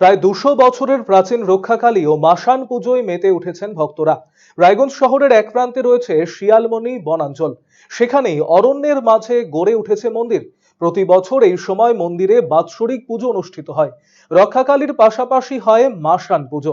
প্রায় দুশো বছরের প্রাচীন রক্ষাকালী ও মাসান পুজোয় মেতে উঠেছেন ভক্তরা। রায়গঞ্জ শহরের এক প্রান্তে রয়েছে শিয়ালমণি বনাঞ্চল। সেখানেই অরণ্যের মাঝে গড়ে উঠেছে মন্দির। প্রতি বছর এই সময় মন্দিরে বাৎসরিক পুজো অনুষ্ঠিত হয়। রক্ষাকালীর পাশাপাশি হয় মাসান পুজো।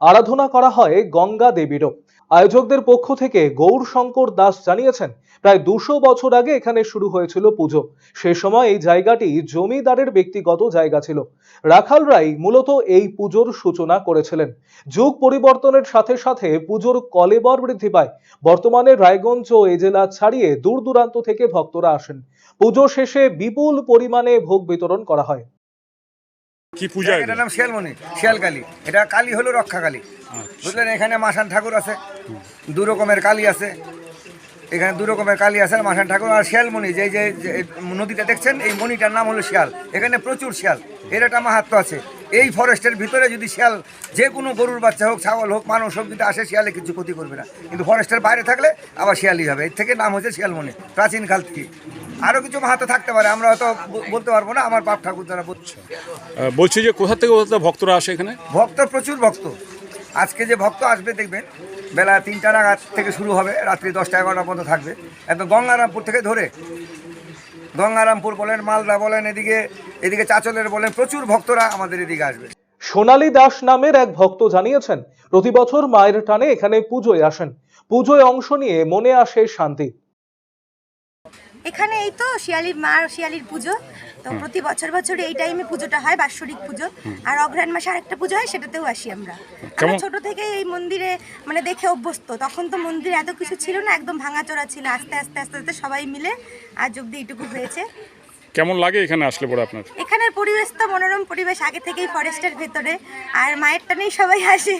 আরাধনা করা হয় গঙ্গা দেবীরও। আয়োজকদের পক্ষ থেকে গৌর শঙ্কর দাস জানিয়েছেন, প্রায় দুশো বছর আগে এখানে শুরু হয়েছিল পুজো। সে সময় এই জায়গাটি জমিদারের ব্যক্তিগত জায়গা ছিল। রাখাল রাই মূলত এই পুজোর সূচনা করেছিলেন। যুগ পরিবর্তনের সাথে সাথে পুজোর কলেবর বৃদ্ধি পায়। বর্তমানে রায়গঞ্জ ও এ জেলা ছাড়িয়ে দূর দূরান্ত থেকে ভক্তরা আসেন। পুজো শেষে বিপুল পরিমাণে ভোগ বিতরণ করা হয়। কি পূজা এটার নাম শিয়ালমণি শিয়াল কালী এটা কালী হলো রক্ষা কালী। বুঝলেন এখানে মাসান ঠাকুর আছে দু রকমের কালী আছে। এখানে দু রকমের কালী আছে মাসান ঠাকুর আর শিয়ালমণি। যে যে নদীটা দেখছেন এই মণিটার নাম হলো শিয়াল। এখানে প্রচুর শিয়াল। এর একটা মাহাত্ম আছে। এই ফরেস্টের ভিতরে যদি শিয়াল যে কোনো গরুর বাচ্চা হোক ছাগল হোক মানুষ হোক যদি আসে শিয়ালে কিছু ক্ষতি করবে না। কিন্তু ফরেস্টের বাইরে থাকলে আবার শিয়ালই হবে। এর থেকে নাম হচ্ছে শিয়ালমণি প্রাচীন কাল থেকে আরও কিছু মাহাত্ম থাকতে পারে আমরা হয়তো বলতে পারব না আমার বাপ ঠাকুর দ্বারা বলছে। বলছি যে কোথা থেকে কোথা থেকে ভক্তরা আসে এখানে? ভক্ত প্রচুর ভক্ত। আজকে যে ভক্ত আসবে দেখবেন বেলা তিনটা নাগাদ থেকে শুরু হবে রাত্রি দশটা এগারোটা পর্যন্ত থাকবে। একদম গঙ্গারামপুর থেকে ধরে গঙ্গারামপুর বলেন, মালদা বলেন, এদিকে এদিকে চাচলের বলেন, প্রচুর ভক্তরা আমাদের এদিকে আসবে। সোনালী দাস নামের এক ভক্ত জানিয়েছেন, প্রতি বছর মায়ের টানে এখানে পুজোয় আসেন। পুজোয় অংশ নিয়ে মনে আসে শান্তি। এখানে এই তো শিয়ালির মা শিয়ালির পুজো। তো প্রতি বছর বছর এই টাইমে পুজোটা হয় বাৎসরিক পুজো। আর অঘ্রাণ মাসে আরেকটা পুজো হয় সেটাতেও আসি আমরা? ছোট থেকে এই মন্দিরে মানে দেখে অভ্যস্ত। তখন তো মন্দিরে এত কিছু ছিল না একদম ভাঙাচোরা ছিল। আস্তে আস্তে আস্তে আস্তে সবাই মিলে আজ অব্দি এইটুকু হয়েছে। কেমন লাগে এখানে আসলে পরে আপনার? এখানের পরিবেশ তো মনোরম পরিবেশ আগে থেকেই ফরেস্টের ভেতরে। আর মায়ের টানেই সবাই আসে।